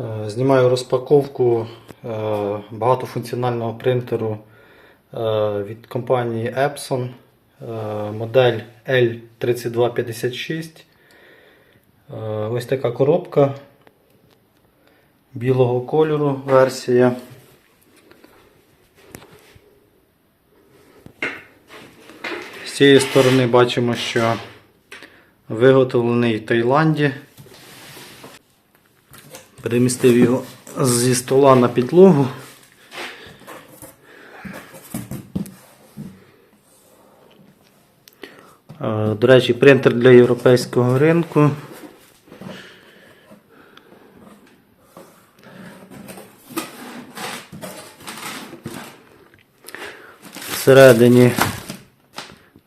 Е, Знімаю розпаковку е, багатофункціонального принтеру е, від компанії Epson. Модель L3256. Е, Ось така коробка білого кольору версія. З цієї сторони бачимо, що виготовлений в Таїланді. Перемістив його зі стола на підлогу. До речі, принтер для європейського ринку. Всередині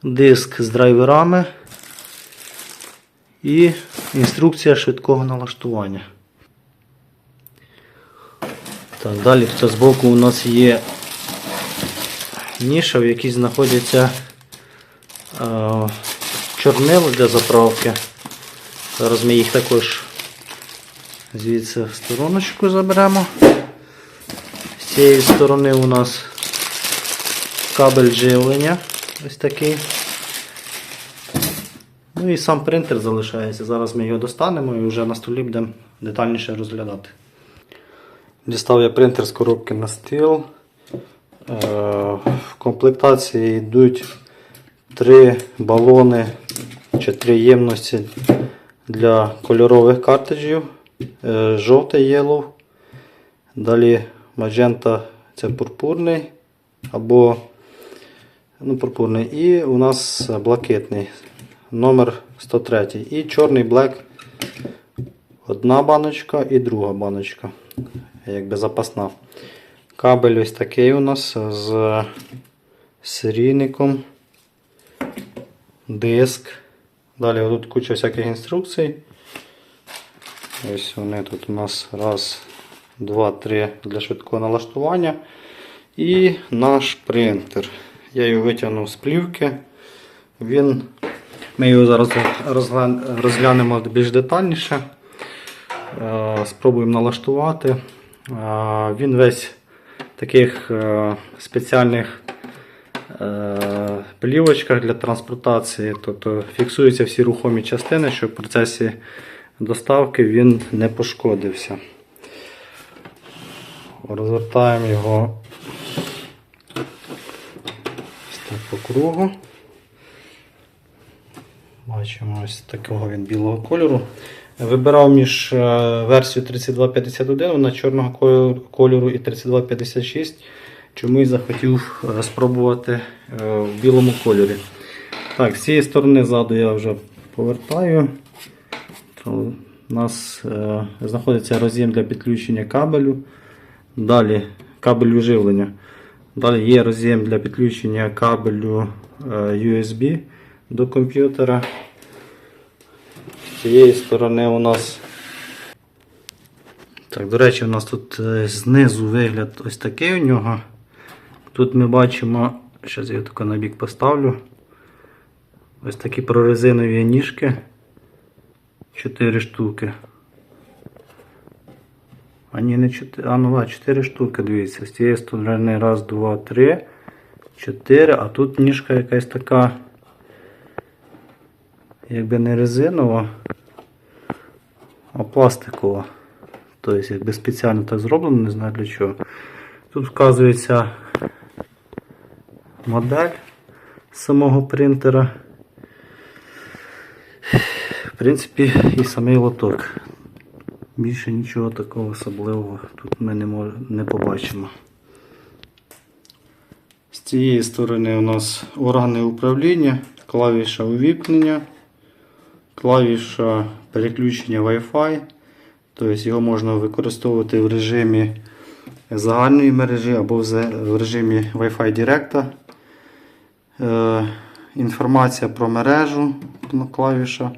диск з драйверами і інструкція швидкого налаштування. Так, далі тут збоку у нас є ніша, в якій знаходяться е, чорнила для заправки. Зараз ми їх також звідси в стороночку заберемо. З цієї сторони у нас кабель живлення. Ось такий. Ну і сам принтер залишається. Зараз ми його достанемо і вже на столі будемо детальніше розглядати. Дістав я принтер з коробки на стіл. Е, В комплектації йдуть три балони чи три ємності для кольорових картриджів. Е, Жовтий yellow. Далі magenta це пурпурний або ну, пурпурний. І у нас блакитний номер 103. І чорний блек. Одна баночка і друга баночка якби запасна. Кабель ось такий у нас з серійником, диск. Далі тут куча всяких інструкцій. Ось вони тут у нас раз, два, три для швидкого налаштування. І наш принтер. Я його витягнув з плівки. Він, Ми його зараз розглянемо більш детальніше. Е, Спробуємо налаштувати. Він весь в таких е, спеціальних е, плівочках для транспортації, тобто фіксуються всі рухомі частини, щоб в процесі доставки він не пошкодився. Розвертаємо його ось так по кругу. Бачимо ось такого він білого кольору. Вибирав між е, версією 3251 вона чорного кольору- і 3256. Чомусь захотів е, спробувати е, в білому кольорі. Так, з цієї сторони ззаду я вже повертаю. У нас знаходиться роз'єм для підключення кабелю. Далі кабелю живлення. Далі є роз'єм для підключення кабелю USB до комп'ютера. Цієї сторони у нас. Так, до речі, у нас тут е, знизу вигляд ось такий у нього. Тут ми бачимо, зараз я тако на бік поставлю. Ось такі прорезинові ніжки. 4 штуки. А ні, не 4. А ну, 4 штуки, дивіться. З цієї сторони раз, два, три, чотири, а тут ніжка якась така, якби не резинова, а пластикова. Тобто, якби спеціально так зроблено, не знаю для чого. Тут вказується модель самого принтера. В принципі, і самий лоток. Більше нічого такого особливого тут ми не, мож... не побачимо. З цієї сторони у нас органи управління, клавіша увімкнення, клавіша переключення Wi-Fi. Тобто його можна використовувати в режимі загальної мережі або в режимі Wi-Fi Direct. Е, інформація про мережу клавіша.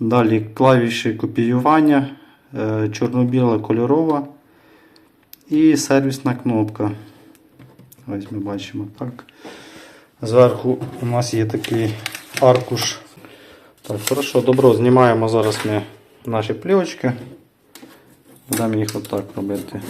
Далі клавіші копіювання, е, чорно-біла кольорова і сервісна кнопка. Ось ми бачимо так. Зверху у нас є такий аркуш. Так, хорошо, добро, знімаємо зараз ми наші плівочки. Будемо їх отак робити.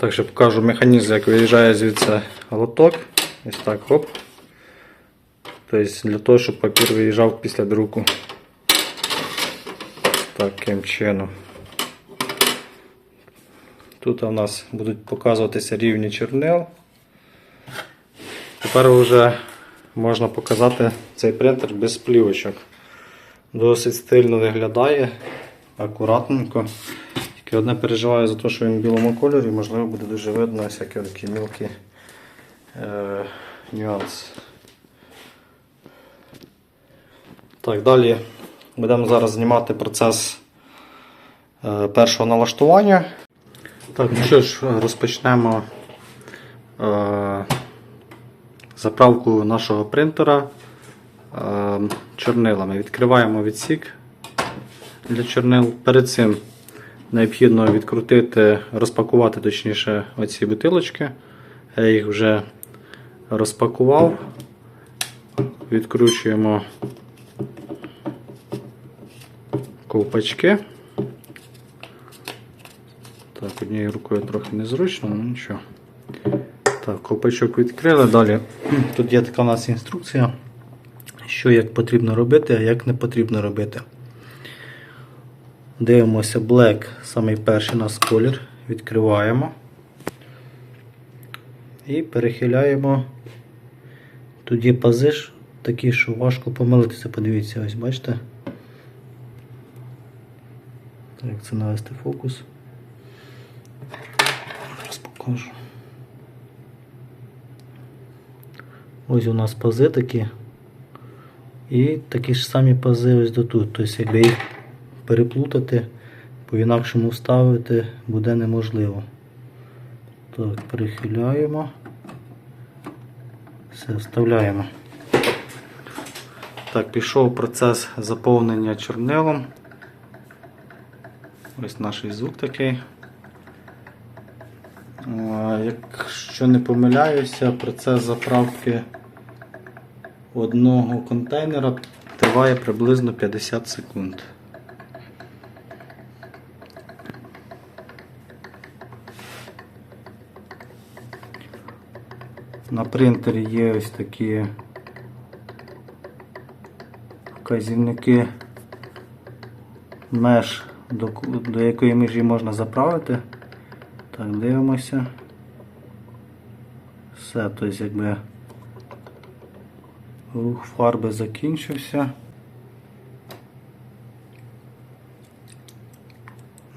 Так, ще покажу механізм, як виїжджає звідси лоток. Ось так, хоп. Тобто для того, щоб папір виїжджав після друку. Таким чином. Тут у нас будуть показуватися рівні чернил. Тепер вже можна показати цей принтер без плівочок. Досить стильно виглядає, акуратненько. Тільки одне переживаю за те, що він в білому кольорі, можливо, буде дуже видно всякі такі мілкі е, нюанси. Так, далі будемо зараз знімати процес е, першого налаштування. Так, ну що ж, розпочнемо е, заправку нашого принтера е, чорнилами. Відкриваємо відсік для чорнил. Перед цим необхідно відкрутити, розпакувати точніше оці бутилочки. Я їх вже розпакував. Відкручуємо ковпачки. Так, однією рукою трохи незручно, але нічого. Так, ковпачок відкрили. Далі тут є така у нас інструкція, що як потрібно робити, а як не потрібно робити. Дивимося Black, самий перший у нас колір. Відкриваємо і перехиляємо. Тоді пази ж такі, що важко помилитися. Подивіться, ось бачите. Так, це навести фокус. Зараз покажу. Ось у нас пази такі. І такі ж самі пази ось до тут. Тобто, якби їх переплутати, по-інакшому вставити буде неможливо. Так, перехиляємо. Все, вставляємо. Так, пішов процес заповнення чорнилом. Ось наш звук такий. Якщо не помиляюся, процес заправки одного контейнера триває приблизно 50 секунд. На принтері є ось такі вказівники меж, до, до якої межі можна заправити. Так, дивимося. Все, тобто якби рух фарби закінчився.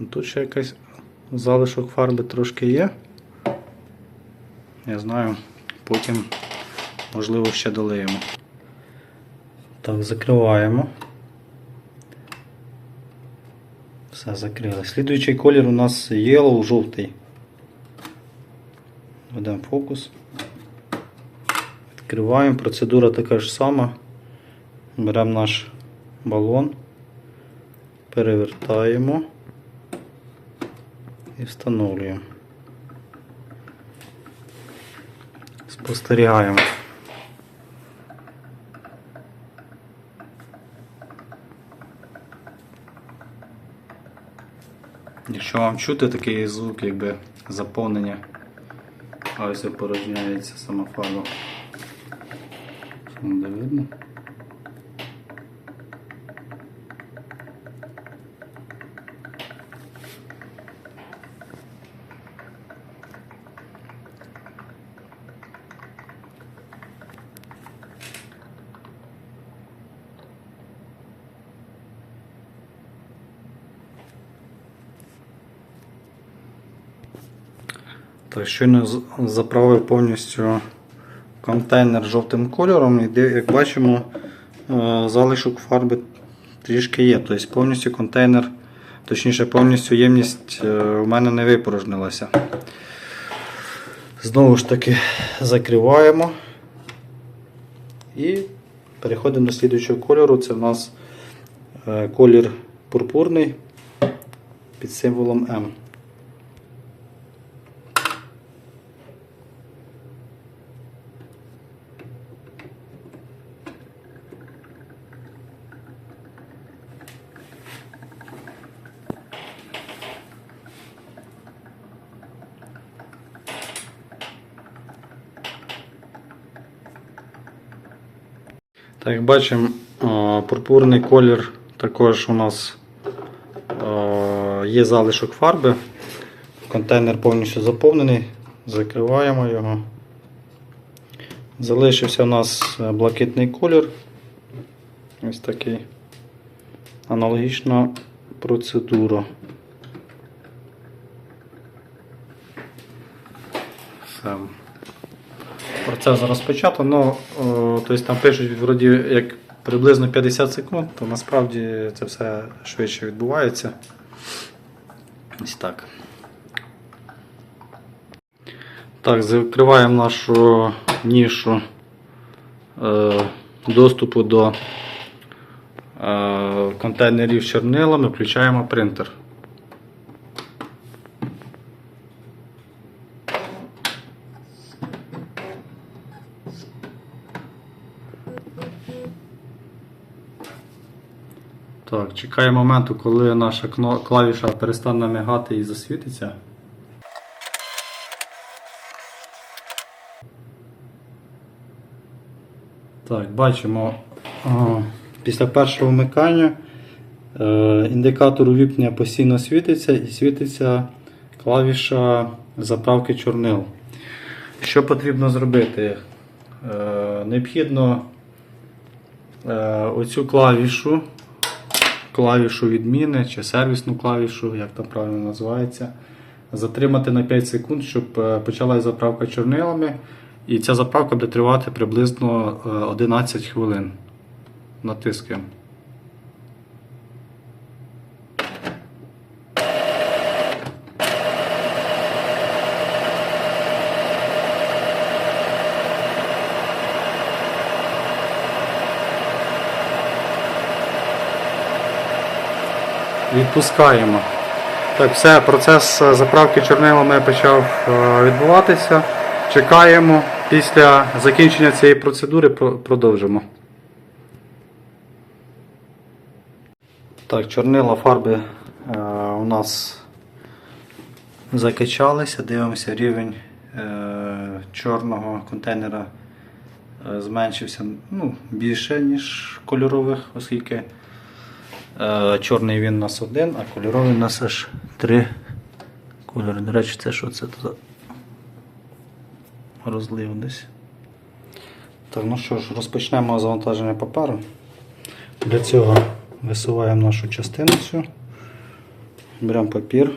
Тут ще якийсь залишок фарби трошки є. Я знаю, потім можливо ще долиємо. Так, закриваємо. Все закрили. Слідуючий колір у нас yellow жовтий. Ведемо фокус. Відкриваємо. Процедура така ж сама. Беремо наш балон, перевертаємо і встановлюємо. Спостерігаємо. Якщо вам чути такий звук, якби заповнення, а ось опорожняється сама фарба. Буде видно. Так, щойно заправив повністю контейнер жовтим кольором, і як бачимо, е, залишок фарби трішки є. Тобто повністю контейнер, точніше, повністю ємність е, у мене не випорожнилася. Знову ж таки закриваємо і переходимо до слідуючого кольору. Це в нас е, колір пурпурний під символом М. Так, як бачимо, е, пурпурний колір також у нас е, є залишок фарби. Контейнер повністю заповнений. Закриваємо його. Залишився у нас е, блакитний колір. Ось такий. Аналогічна процедура. Все. Процес розпочато, ну, тобто там пишуть вроді як приблизно 50 секунд, то насправді це все швидше відбувається. Ось так. Так, закриваємо нашу нішу е, доступу до е, контейнерів з чорнилами, включаємо принтер. Так, чекаю моменту, коли наша клавіша перестане мигати і засвітиться. Так, бачимо після першого вмикання е, індикатор увімкнення постійно світиться і світиться клавіша заправки чорнил. Що потрібно зробити? Е, необхідно е, оцю клавішу клавішу відміни чи сервісну клавішу, як там правильно називається, затримати на 5 секунд, щоб е, почалася заправка чорнилами. І ця заправка буде тривати приблизно е, 11 хвилин. Натискаємо. Відпускаємо. Так, все, процес е, заправки чорнилами почав е, відбуватися. Чекаємо. Після закінчення цієї процедури продовжимо. Так, чорнила фарби е, у нас закачалися. Дивимося, рівень чорного контейнера зменшився ну, більше, ніж кольорових, оскільки Чорний він у нас один, а кольоровий у нас аж три кольори. До речі, це що це тут розлив десь. Так, ну що ж, розпочнемо завантаження паперу. Для цього висуваємо нашу частину цю, беремо папір.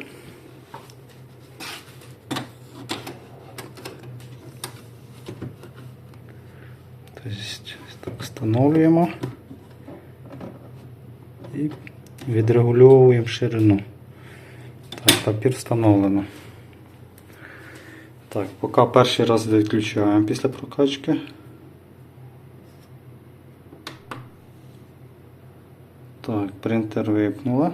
Тобто, так встановлюємо відрегульовуємо ширину. Так, папір встановлено. Так, поки перший раз відключаємо після прокачки. Так, принтер випнула.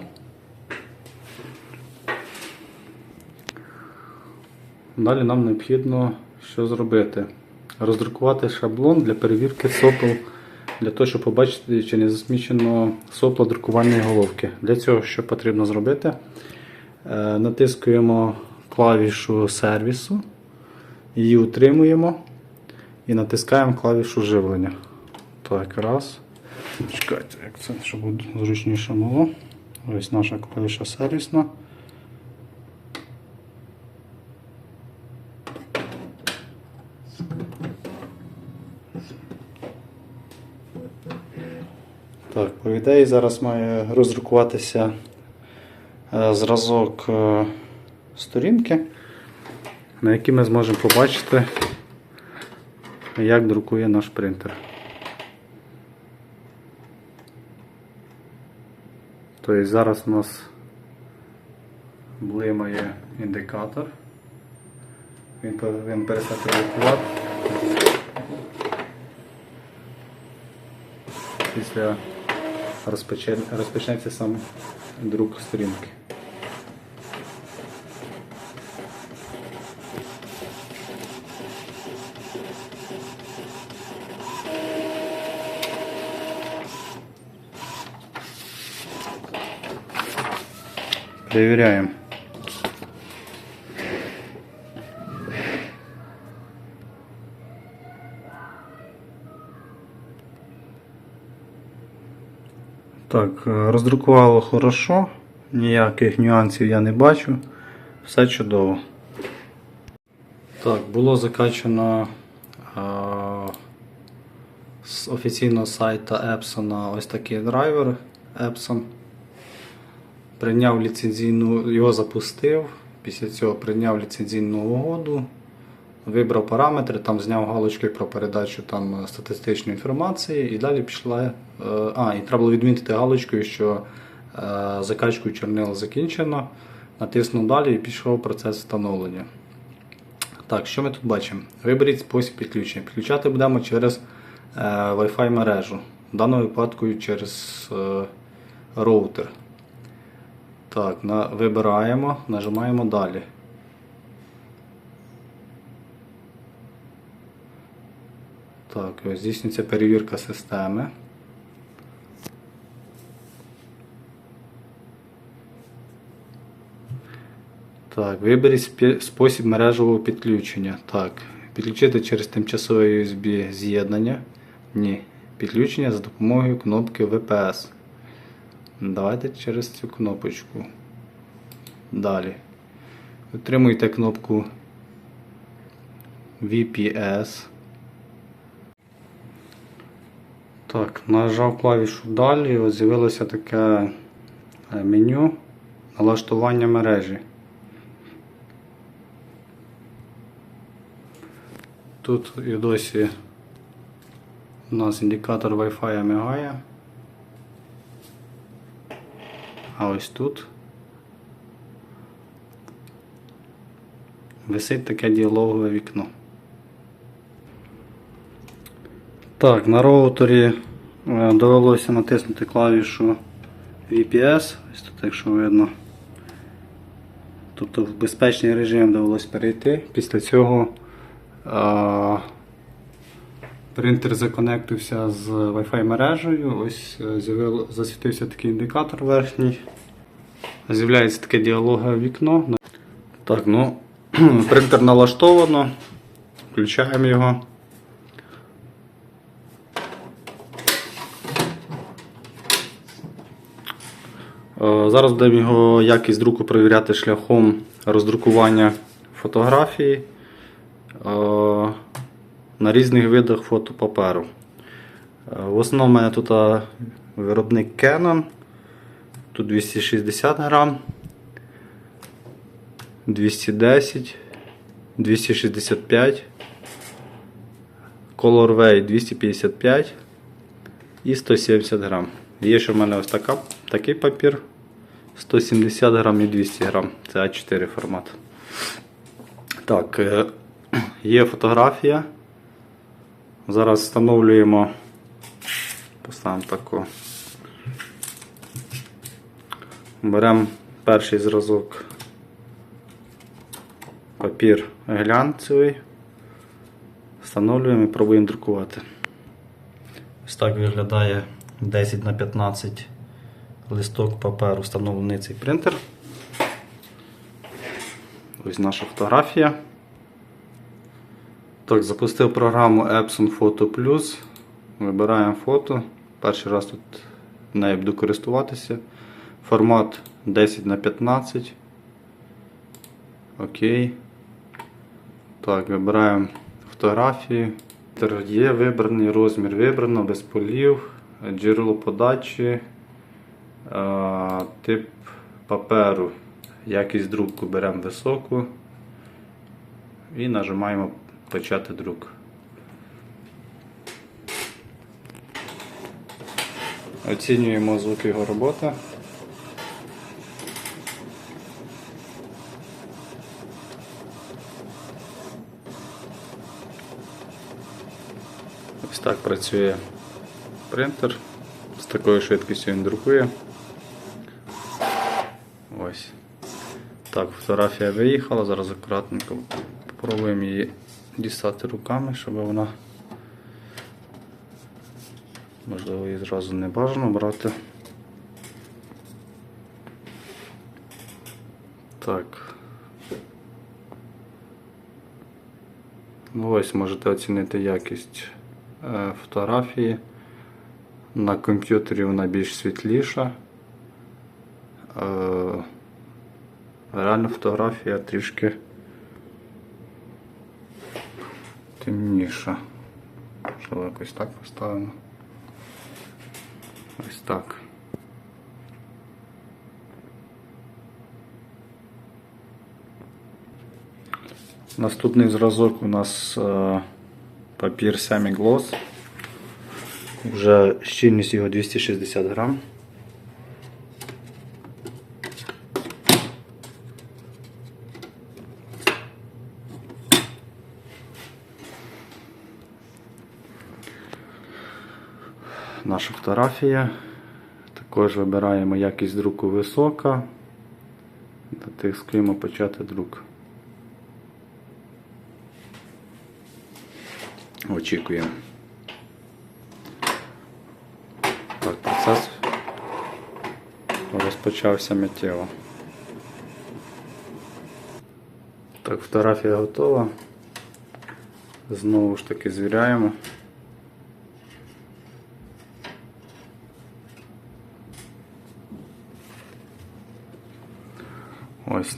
Далі нам необхідно що зробити? Роздрукувати шаблон для перевірки сопел для того, щоб побачити, чи не засмічено сопло друкувальної головки. Для цього що потрібно зробити? Е, Натискуємо клавішу сервісу, її утримуємо і натискаємо клавішу живлення. Так, раз. Чекайте, як це, щоб зручніше було. Ось наша клавіша сервісна. Так, по ідеї зараз має роздрукуватися е, зразок е, сторінки, на якій ми зможемо побачити, як друкує наш принтер. Тобто зараз у нас блимає індикатор. Він повинен перестати друкувати. Після розпочнеться сам друк сторінки. Перевіряємо. Так, е, роздрукувало хорошо, ніяких нюансів я не бачу. Все чудово. Так, було закачано е, з офіційного сайту Epson ось такий драйвер Epson. Прийняв ліцензійну, його запустив. Після цього прийняв ліцензійну угоду, вибрав параметри, там зняв галочки про передачу там, статистичної інформації і далі пішла. е, А, і треба було відмітити галочкою, що е, закачкою чорнил закінчено. Натиснув далі і пішов процес встановлення. Так, що ми тут бачимо? Виберіть спосіб підключення. Підключати будемо через е, Wi-Fi мережу. В даному випадку через е, роутер. Так, на, вибираємо, нажимаємо далі. Так, ось здійснюється перевірка системи. Так, виберіть спосіб мережевого підключення. Так, підключити через тимчасове USB з'єднання. Ні. Підключення за допомогою кнопки VPS. Давайте через цю кнопочку. Далі. Отримуйте кнопку VPS. Так, нажав клавішу далі, з'явилося таке е, меню налаштування мережі. Тут і досі у нас індикатор Wi-Fi мигає. А ось тут висить таке діалогове вікно. Так, на роутері е, довелося натиснути клавішу VPS, ось тут, якщо видно. Тобто в безпечний режим довелося перейти. Після цього е, принтер законектився з Wi-Fi мережею. Ось е, засвітився такий індикатор верхній. З'являється таке діалогове вікно. Так, ну, принтер налаштовано. Включаємо його. Зараз будемо його якість друку перевіряти шляхом роздрукування фотографії е, на різних видах фотопаперу. Е, В основному в мене тут е, виробник Canon. Тут 260 грам, 210, 265, Colorway 255 і 170 грам. Є ще в мене ось така, такий папір 170 грам і 200 грам. Це А4 формат. Так, е, є фотографія. Зараз встановлюємо. Поставимо таку. Беремо перший зразок папір глянцевий, встановлюємо і пробуємо друкувати. Ось так виглядає 10 на 15 листок паперу встановлений цей принтер. Ось наша фотографія. Так, запустив програму Epson Photo Plus. Вибираємо фото. Перший раз тут нею буду користуватися. Формат 10 на 15. Окей. Так, вибираємо фотографії. Є вибраний розмір вибрано, без полів, джерело подачі, Тип паперу. Якість друку беремо високу і нажимаємо почати друк. Оцінюємо звук його роботи. Ось так працює принтер. З такою швидкістю він друкує. Так, фотографія виїхала, зараз акуратненько спробуємо її дістати руками, щоб вона. Можливо, її зразу не бажано брати. Так. Ну, Ось можете оцінити якість е, фотографії. На комп'ютері вона більш світліша. Реальна фотографія трішки темніша. Можливо, якось так поставимо. Ось так. Наступний зразок у нас е, папір Semi Gloss. Вже щільність його 260 грам. Наша фотографія. Також вибираємо якість друку висока. Натискуємо почати друк. Очікуємо. Так, процес розпочався миттєво. Так, фотографія готова. Знову ж таки звіряємо.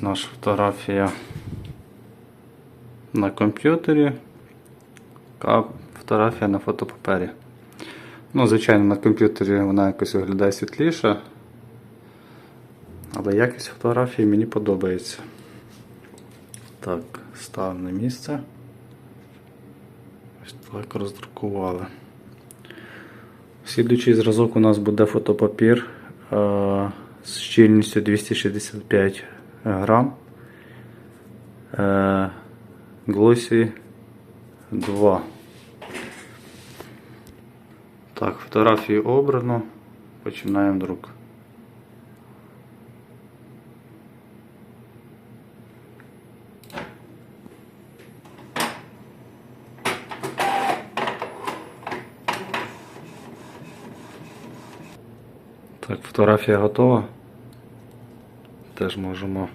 Ось наша фотографія на комп'ютері, а фотографія на фотопапері. Ну, звичайно, на комп'ютері вона якось виглядає світліше, але якість фотографії мені подобається. Так, став на місце. Ось так роздрукували. Слідуючий зразок у нас буде фотопапір е, з щільністю 265 грам. Е, Glossy 2. Так, фотографії обрано. Починаємо друк. Так, фотографія готова. Теж можемо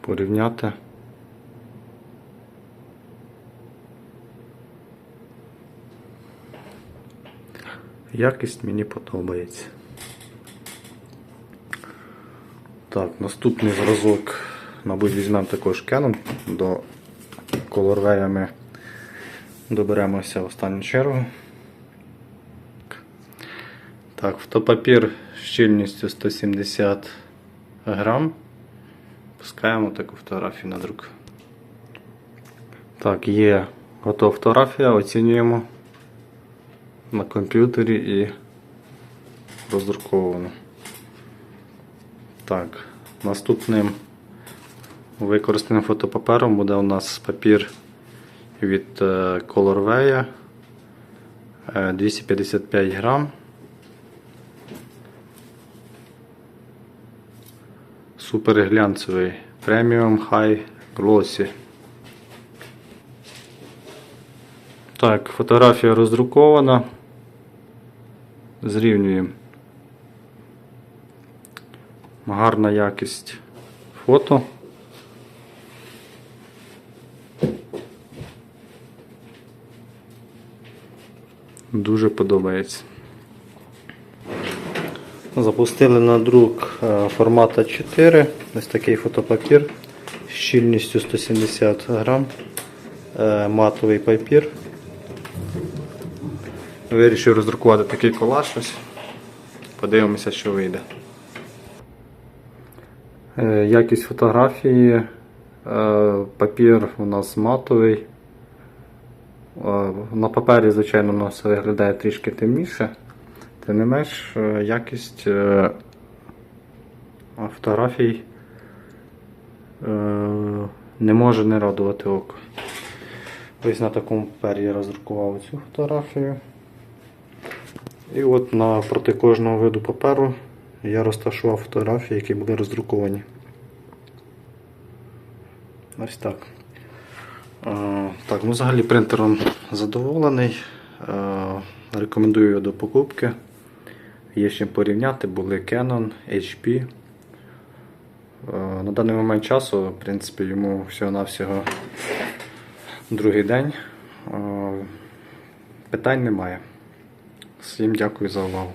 порівняти. Якість мені подобається. Так, наступний зразок, мабуть, візьмемо також Canon. До Colorway ми доберемося в останню чергу. Так, фотопапір з щільністю 170 грам. Пускаємо таку фотографію на друк. Так, є готова фотографія, оцінюємо на комп'ютері і роздруковано. Так, наступним використаним фотопапером буде у нас папір від е, Colorway е, 255 грам. Супер глянцевий Premium High Glossy. Так, фотографія роздрукована. Зрівнюємо. Гарна якість фото. Дуже подобається. Запустили на друк е, формата 4. Ось такий фотопапір з щільністю 170 грам. Е, Матовий папір. Вирішив роздрукувати такий колаж. Ось. Подивимося, що вийде. Е, Якість фотографії. Папір у нас матовий. На папері, звичайно, у нас виглядає трішки темніше. Тим не менш, е, якість е, фотографій е, не може не радувати око. Ось на такому папері я роздрукував цю фотографію. І от напроти кожного виду паперу я розташував фотографії, які були роздруковані. Ось так. Так, ну взагалі принтером задоволений. Рекомендую його до покупки. Є чим порівняти, були Canon, HP. Е, На даний момент часу, в принципі, йому всього-навсього другий день. Е, Питань немає. Всім дякую за увагу.